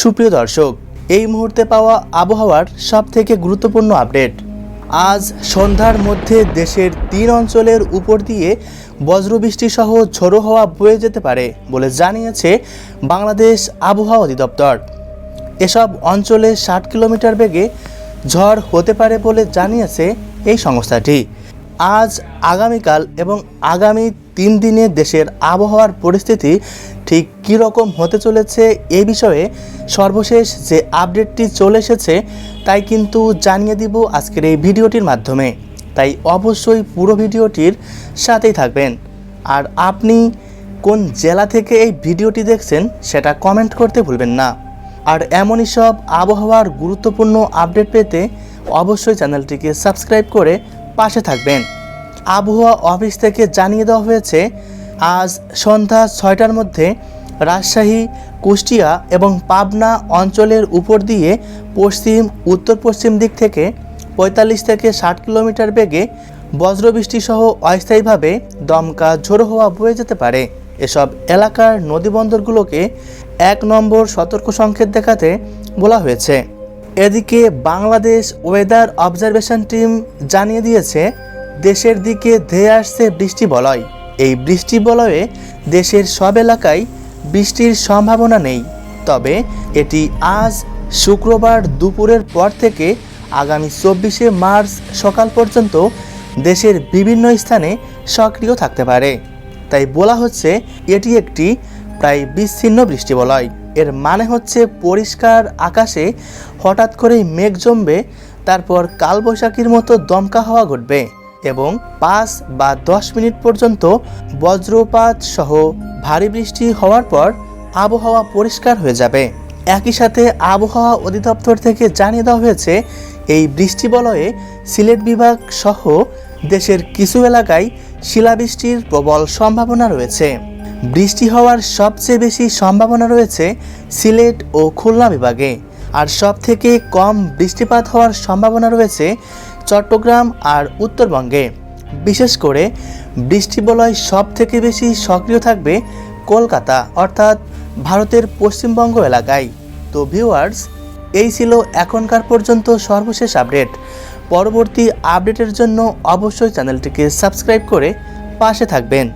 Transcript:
সুপ্রিয় দর্শক, এই মুহূর্তে পাওয়া আবহাওয়ার সব থেকে গুরুত্বপূর্ণ আপডেট। আজ সন্ধ্যার মধ্যে দেশের তিন অঞ্চলের উপর দিয়ে বজ্রবৃষ্টি সহ ঝোড়ো হওয়া বয়ে যেতে পারে বলে জানিয়েছে বাংলাদেশ আবহাওয়া অধিদপ্তর। এসব অঞ্চলে ষাট কিলোমিটার বেগে ঝড় হতে পারে বলে জানিয়েছে এই সংস্থাটি। আজ আগামীকাল এবং আগামী তিন দিনে দেশের আবহাওয়ার পরিস্থিতি ঠিক কী রকম হতে চলেছে এ বিষয়ে সর্বশেষ যে আপডেটটি চলে এসেছে তাই কিন্তু জানিয়ে দিব আজকের এই ভিডিওটির মাধ্যমে। তাই অবশ্যই পুরো ভিডিওটির সাথেই থাকবেন। আর আপনি কোন জেলা থেকে এই ভিডিওটি দেখছেন সেটা কমেন্ট করতে ভুলবেন না। আর এমনই সব আবহাওয়ার গুরুত্বপূর্ণ আপডেট পেতে অবশ্যই চ্যানেলটিকে সাবস্ক্রাইব করে পাশে থাকবেন। আবহাওয়া অফিস থেকে জানিয়ে দেওয়া হয়েছে, আজ সন্ধ্যা ছয়টার মধ্যে রাজশাহী, কুষ্টিয়া এবং পাবনা অঞ্চলের উপর দিয়ে পশ্চিম উত্তর পশ্চিম দিক থেকে পঁয়তাল্লিশ থেকে ষাট কিলোমিটার বেগে বজ্রবৃষ্টি সহ অস্থায়ীভাবে দমকা ঝোড়ো হওয়া বয়ে যেতে পারে। এসব এলাকার নদীবন্দরগুলোকে এক নম্বর সতর্ক সংকেত দেখাতে বলা হয়েছে। এদিকে বাংলাদেশ ওয়েদার অবজারভেশন টিম জানিয়ে দিয়েছে দেশের দিকে ধেয়ে আসছে বৃষ্টি বলয়। এই বৃষ্টি বলয়ে দেশের সব এলাকায় বৃষ্টির সম্ভাবনা নেই। তবে এটি আজ শুক্রবার দুপুরের পর থেকে আগামী চব্বিশে মার্চ সকাল পর্যন্ত দেশের বিভিন্ন স্থানে সক্রিয় থাকতে পারে। তাই বলা হচ্ছে এটি একটি প্রায় বিচ্ছিন্ন বৃষ্টি বলয়। এর মানে হচ্ছে পরিষ্কার আকাশে হঠাৎ করেই মেঘ জমবে, তারপর কালবৈশাখীর মতো দমকা হওয়া ঘটবে। এবং পাঁচ বা দশ মিনিট পর্যন্ত বজ্রপাত সহ ভারী বৃষ্টি হওয়ার পর আবহাওয়া পরিষ্কার হয়ে যাবে। একই সাথে আবহাওয়া অধিদপ্তর থেকে জানিয়ে দেওয়া হয়েছে, এই বৃষ্টি বলয়ে সিলেট বিভাগ সহ দেশের কিছু এলাকায় শিলাবৃষ্টির প্রবল সম্ভাবনা রয়েছে। বৃষ্টি হওয়ার সবচেয়ে বেশি সম্ভাবনা রয়েছে সিলেট ও খুলনা বিভাগে। আর সব থেকে কম বৃষ্টিপাত হওয়ার সম্ভাবনা রয়েছে চট্টগ্রাম আর উত্তরবঙ্গে। বিশেষ করে বৃষ্টিবলয় সব থেকে বেশি সক্রিয় থাকবে কলকাতা, অর্থাৎ ভারতের পশ্চিমবঙ্গ এলাকায়। তো ভিউয়ার্স এই ছিল এখনকার পর্যন্ত সর্বশেষ আপডেট। পরবর্তী আপডেটের জন্য অবশ্যই চ্যানেলটিকে সাবস্ক্রাইব করে পাশে থাকবেন।